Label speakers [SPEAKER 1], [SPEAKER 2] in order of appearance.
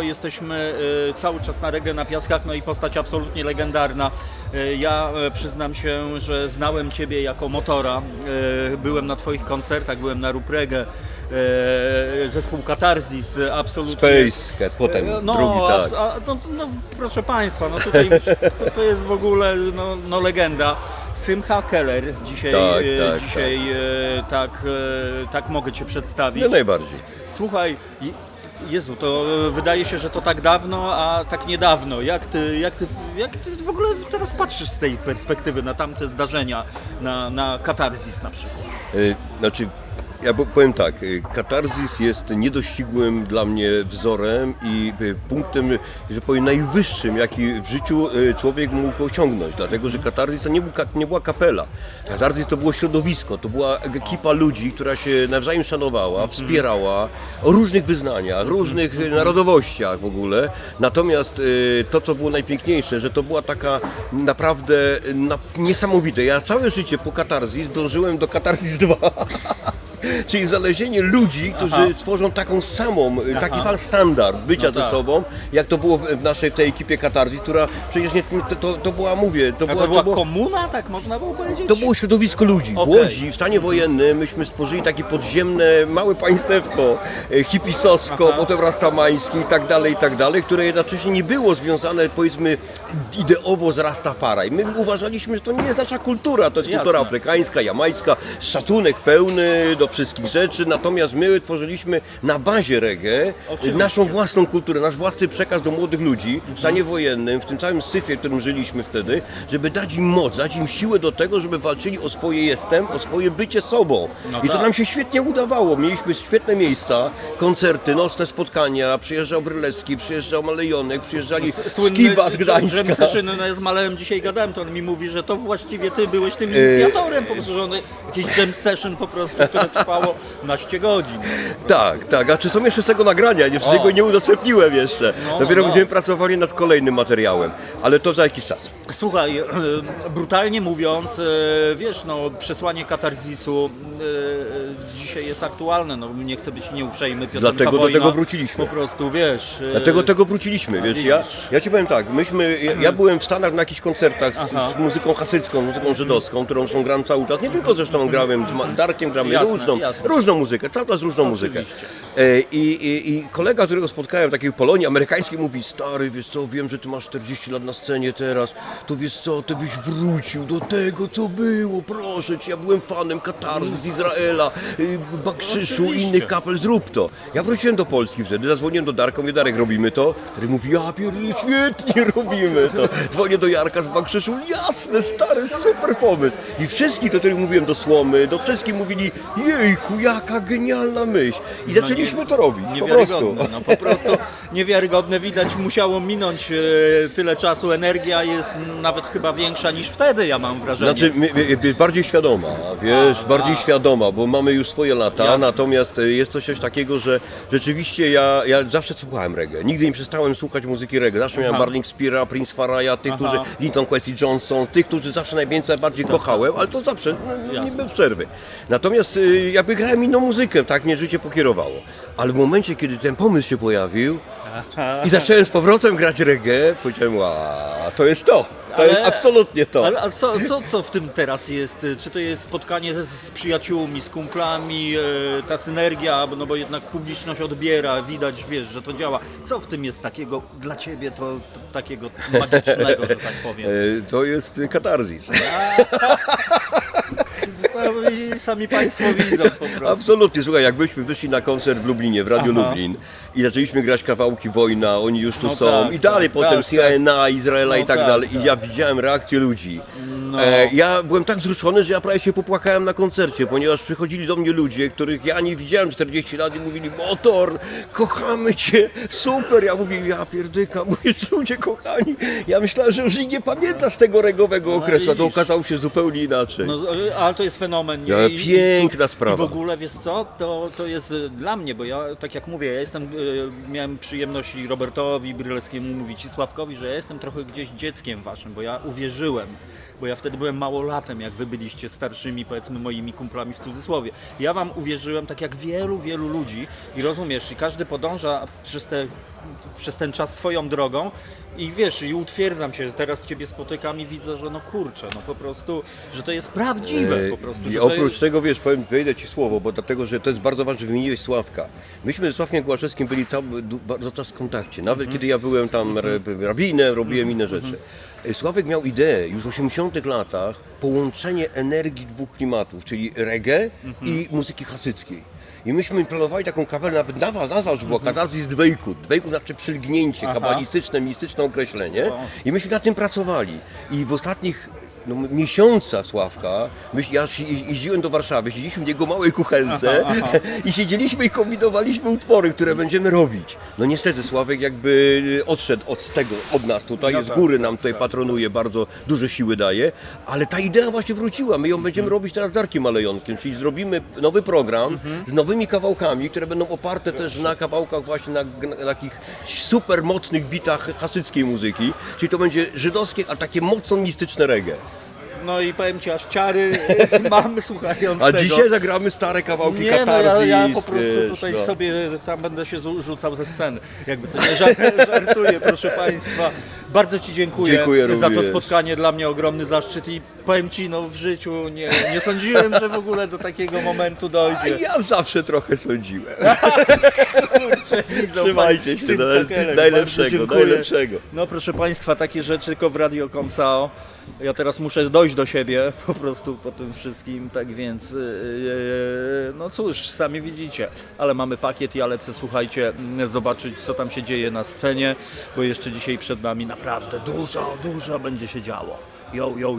[SPEAKER 1] Jesteśmy y, cały czas na reggae na piaskach, no i postać absolutnie legendarna. Y, Ja y, przyznam się, że znałem Ciebie jako motora. Y, Byłem na Twoich koncertach, byłem na Rup Reggae. Y, Zespół Katarzys, absolutnie.
[SPEAKER 2] Space potem
[SPEAKER 1] no,
[SPEAKER 2] drugi, tak.
[SPEAKER 1] a, no, no, proszę Państwa, no tutaj to, to jest w ogóle no, no, legenda. Symcha Keller dzisiaj,
[SPEAKER 2] Tak,
[SPEAKER 1] y,
[SPEAKER 2] tak,
[SPEAKER 1] dzisiaj y, tak, y, tak mogę Cię przedstawić.
[SPEAKER 2] No najbardziej.
[SPEAKER 1] Słuchaj, Je- Jezu, to e, wydaje się, że to tak dawno, a tak niedawno. Jak ty, jak ty, jak ty w ogóle teraz patrzysz z tej perspektywy na tamte zdarzenia, na, na katarzis na przykład?
[SPEAKER 2] Y, Znaczy, ja po- powiem tak, y, katarzis jest niedościgłym dla mnie wzorem i y, punktem, że powiem, najwyższym, jaki w życiu y, człowiek mógł osiągnąć, dlatego że katarzis to nie, był, nie była kapela. Katarzis to było środowisko, to była ekipa ludzi, która się nawzajem szanowała, wspierała o różnych wyznaniach, różnych y, narodowościach w ogóle. Natomiast to, co było najpiękniejsze, że to była taka naprawdę na, niesamowite. Ja całe życie po katarzis dążyłem do katarzis 2. Czyli znalezienie ludzi, którzy
[SPEAKER 1] Aha.
[SPEAKER 2] tworzą taką samą, y, taki
[SPEAKER 1] Aha.
[SPEAKER 2] sam standard bycia
[SPEAKER 1] No
[SPEAKER 2] ze
[SPEAKER 1] tak.
[SPEAKER 2] sobą, jak to było w, w naszej w tej ekipie Katarzys, która przecież nie, to, to, to była, mówię, to była,
[SPEAKER 1] to była
[SPEAKER 2] było,
[SPEAKER 1] komuna, tak można było powiedzieć?
[SPEAKER 2] to było środowisko ludzi. W
[SPEAKER 1] Okej.
[SPEAKER 2] Łodzi, w stanie wojennym, myśmy stworzyli takie podziemne, małe państewko, e, hipisowsko,
[SPEAKER 1] Aha.
[SPEAKER 2] potem rastamańskie i tak dalej, i tak dalej, które jednocześnie nie było związane, powiedzmy, ideowo z Rastafari. My uważaliśmy, że to nie jest nasza kultura, to jest
[SPEAKER 1] Jasne.
[SPEAKER 2] kultura afrykańska, jamańska, szacunek pełny do wszystkich rzeczy, natomiast my tworzyliśmy na bazie reggae
[SPEAKER 1] Oczywiście.
[SPEAKER 2] naszą własną kulturę, nasz własny przekaz do młodych ludzi w stanie wojennym, w tym całym syfie, w którym żyliśmy wtedy, żeby dać im moc, dać im siłę do tego, żeby walczyli o swoje jestem, o swoje bycie sobą.
[SPEAKER 1] No
[SPEAKER 2] I to
[SPEAKER 1] tak.
[SPEAKER 2] nam się świetnie udawało. Mieliśmy świetne miejsca, koncerty, nocne spotkania, przyjeżdżał Brylecki, przyjeżdżał Malejonek, przyjeżdżali Skiba z Gdańska.
[SPEAKER 1] Session, no ja z Malem dzisiaj gadałem, to on mi mówi, że to właściwie ty byłeś tym inicjatorem, po prostu, że on, jakiś jam session po prostu, które trwało naście godzin.
[SPEAKER 2] Tak, tak. A czy są jeszcze z tego nagrania? Nie wszystkiego
[SPEAKER 1] O.
[SPEAKER 2] nie udostępniłem jeszcze.
[SPEAKER 1] No,
[SPEAKER 2] Dopiero
[SPEAKER 1] no.
[SPEAKER 2] będziemy pracowali nad kolejnym materiałem, ale to za jakiś czas.
[SPEAKER 1] Słuchaj, e, brutalnie mówiąc, e, wiesz, no, przesłanie katarzisu e, dzisiaj jest aktualne, no, nie chcę być nieuprzejmy, piosenka
[SPEAKER 2] Dlatego do
[SPEAKER 1] wojna,
[SPEAKER 2] tego wróciliśmy.
[SPEAKER 1] Po prostu, wiesz... e,
[SPEAKER 2] Dlatego tego wróciliśmy, wiesz, ja,
[SPEAKER 1] widzisz.
[SPEAKER 2] ja ci powiem tak, myśmy, ja, ja byłem w Stanach na jakichś koncertach
[SPEAKER 1] Aha.
[SPEAKER 2] z, z muzyką hasycką, muzyką żydowską, którą są gram cały czas, nie tylko zresztą grałem z Ma- Darkiem, gramy
[SPEAKER 1] Jasne,
[SPEAKER 2] różną,
[SPEAKER 1] jasne.
[SPEAKER 2] różną muzykę, cały czas różną muzykę. E, I, i, I kolega, którego spotkałem w takiej Polonii amerykańskiej mówi, stary, wiesz co, wiem, że ty masz 40 lat na scenie teraz, to wiesz co, ty byś wrócił do tego, co było, proszę cię, ja byłem fanem Katarzy z Izraela, y, Bakrzyszu,
[SPEAKER 1] Oczywiście.
[SPEAKER 2] innych kapel, zrób to. Ja wróciłem do Polski wtedy, zadzwoniłem do Darka, mówię, Darek, robimy to? Darek mówi, ja pierdolę, świetnie robimy to. Dzwonię do Jarka z Bakrzyszu, jasne, stary, super pomysł. I wszystkich, do których mówiłem, do Słomy, do wszystkich mówili, jejku, jaka genialna myśl. I zaczęliśmy to robić, po prostu.
[SPEAKER 1] No po prostu niewiarygodne. Widać, musiało minąć e, tyle czasu. Energia jest nawet chyba większa niż wtedy, ja mam wrażenie.
[SPEAKER 2] Znaczy, my- my- jest bardziej świadoma, wiesz, bardziej świadoma, bo mamy już swoje lata,
[SPEAKER 1] Jasne.
[SPEAKER 2] natomiast e, jest to coś takiego, że rzeczywiście ja, ja zawsze słuchałem reggae, nigdy nie przestałem słuchać muzyki reggae, zawsze miałem
[SPEAKER 1] Aha.
[SPEAKER 2] Barling Spira, Prince Faraya, tych,
[SPEAKER 1] Aha.
[SPEAKER 2] którzy, Linton Kwesi Johnson, tych, którzy zawsze najwięcej, bardziej kochałem, ale to zawsze, no, nie
[SPEAKER 1] Jasne.
[SPEAKER 2] bez przerwy. Natomiast y, jakby grałem inną muzykę, tak mnie życie pokierowało. Ale w momencie, kiedy ten pomysł się pojawił i zacząłem z powrotem grać reggae, powiedziałem, wow, to jest to, to jest absolutnie to.
[SPEAKER 1] Ale, a co, co, co w tym teraz jest? Czy to jest spotkanie ze, z przyjaciółmi, z kumplami, e, ta synergia, bo- no bo jednak publiczność odbiera, widać, wiesz, że to działa. Co w tym jest takiego dla ciebie, to, to takiego magicznego, że tak powiem?
[SPEAKER 2] E, To jest katarzis.
[SPEAKER 1] To i sami państwo widzą po prostu.
[SPEAKER 2] Absolutnie, słuchaj, jakbyśmy wyszli na koncert w Lublinie, w Radiu
[SPEAKER 1] Aha.
[SPEAKER 2] Lublin i zaczęliśmy grać kawałki Wojna, oni już tu
[SPEAKER 1] No
[SPEAKER 2] są
[SPEAKER 1] tak,
[SPEAKER 2] i dalej
[SPEAKER 1] tak,
[SPEAKER 2] potem
[SPEAKER 1] tak,
[SPEAKER 2] CNA, Izraela
[SPEAKER 1] No
[SPEAKER 2] i tak,
[SPEAKER 1] tak,
[SPEAKER 2] dalej
[SPEAKER 1] tak.
[SPEAKER 2] i ja widziałem reakcję ludzi.
[SPEAKER 1] No.
[SPEAKER 2] E, ja byłem tak wzruszony, że ja prawie się popłakałem na koncercie, ponieważ przychodzili do mnie ludzie, których ja nie widziałem 40 lat i mówili, motor, kochamy cię, super. Ja mówię, ja pierdyka, mówię, ludzie kochani. Ja myślałem, że już nikt nie pamięta z tego regowego okresu, a to
[SPEAKER 1] widzisz.
[SPEAKER 2] okazało się zupełnie inaczej.
[SPEAKER 1] No, z- ale to jest fenomen. nie? I- i
[SPEAKER 2] piękna sprawa.
[SPEAKER 1] I w ogóle, wiesz co, to, to jest y, dla mnie, bo ja, tak jak mówię, ja jestem e, miałem przyjemność i Robertowi Brylewskiemu mówić i Sławkowi, że ja jestem trochę gdzieś dzieckiem waszym, bo ja uwierzyłem, bo ja wtedy byłem małolatem, jak wy byliście starszymi, powiedzmy moimi kumplami w cudzysłowie. Ja wam uwierzyłem, tak jak wielu, wielu ludzi i rozumiesz, i każdy podąża przez, te, przez ten czas swoją drogą i wiesz, i utwierdzam się, że teraz ciebie spotykam i widzę, że no kurczę, no po prostu, że to jest prawdziwe po prostu.
[SPEAKER 2] I oprócz
[SPEAKER 1] jest...
[SPEAKER 2] tego, wiesz, powiem, wejdę Ci słowo, bo dlatego, że to jest bardzo ważne, że wymieniłeś Sławka. Myśmy ze Sławkiem Głaszewskim byli cały, bardzo czas w kontakcie. Nawet
[SPEAKER 1] Mhm.
[SPEAKER 2] kiedy ja byłem tam ra- rabinem, robiłem inne rzeczy. Sławek miał ideę już w 80 latach połączenie energii dwóch klimatów, czyli reggae
[SPEAKER 1] Mhm.
[SPEAKER 2] i muzyki hasyckiej. I myśmy planowali taką kapelę, nawet nazwa, nazwa już była
[SPEAKER 1] Mhm.
[SPEAKER 2] Katarzys Dwejku. Dwejku znaczy przylgnięcie, kabalistyczne, mistyczne określenie. I myśmy nad tym pracowali. I w ostatnich no, miesiącach Sławka, myś, ja jeździłem do Warszawy, siedzieliśmy w jego małej kuchelce
[SPEAKER 1] Aha, aha.
[SPEAKER 2] i siedzieliśmy i kombinowaliśmy utwory, które będziemy robić. No niestety Sławek jakby odszedł od tego, od nas tutaj,
[SPEAKER 1] No
[SPEAKER 2] z
[SPEAKER 1] tak,
[SPEAKER 2] góry
[SPEAKER 1] tak,
[SPEAKER 2] nam tutaj
[SPEAKER 1] tak.
[SPEAKER 2] patronuje, bardzo duże siły daje, ale ta idea właśnie wróciła. My ją będziemy
[SPEAKER 1] Mhm.
[SPEAKER 2] robić teraz z Darkiem Alejonkiem, czyli zrobimy nowy program
[SPEAKER 1] Mhm.
[SPEAKER 2] z nowymi kawałkami, które będą oparte też na kawałkach właśnie na, na takich super mocnych bitach hasyckiej muzyki, czyli to będzie żydowskie, a takie mocno mistyczne reggae.
[SPEAKER 1] No i powiem ci, aż ciary mam słuchając
[SPEAKER 2] A
[SPEAKER 1] tego.
[SPEAKER 2] dzisiaj zagramy stare kawałki
[SPEAKER 1] Nie, no ja, ja po prostu
[SPEAKER 2] wiesz,
[SPEAKER 1] tutaj
[SPEAKER 2] no.
[SPEAKER 1] sobie tam będę się zu- rzucał ze sceny. Jakby co nie żar- żartuję, proszę Państwa. Bardzo Ci dziękuję,
[SPEAKER 2] Dziękuję
[SPEAKER 1] za to spotkanie. Dla mnie ogromny zaszczyt i powiem Ci, no w życiu nie, nie sądziłem, że w ogóle do takiego momentu
[SPEAKER 2] A
[SPEAKER 1] dojdzie.
[SPEAKER 2] ja zawsze trochę sądziłem.
[SPEAKER 1] Kurczę, widzą
[SPEAKER 2] Trzymajcie się, naj- najlepszego, najlepszego.
[SPEAKER 1] No proszę Państwa, takie rzeczy tylko w Radio Komsao. Ja teraz muszę dojść do siebie po prostu po tym wszystkim, tak więc yy, no cóż, sami widzicie, ale mamy pakiet, ja lecę, słuchajcie, mm, zobaczyć co tam się dzieje na scenie, bo jeszcze dzisiaj przed nami naprawdę dużo, dużo będzie się działo. Yo, yo, yo.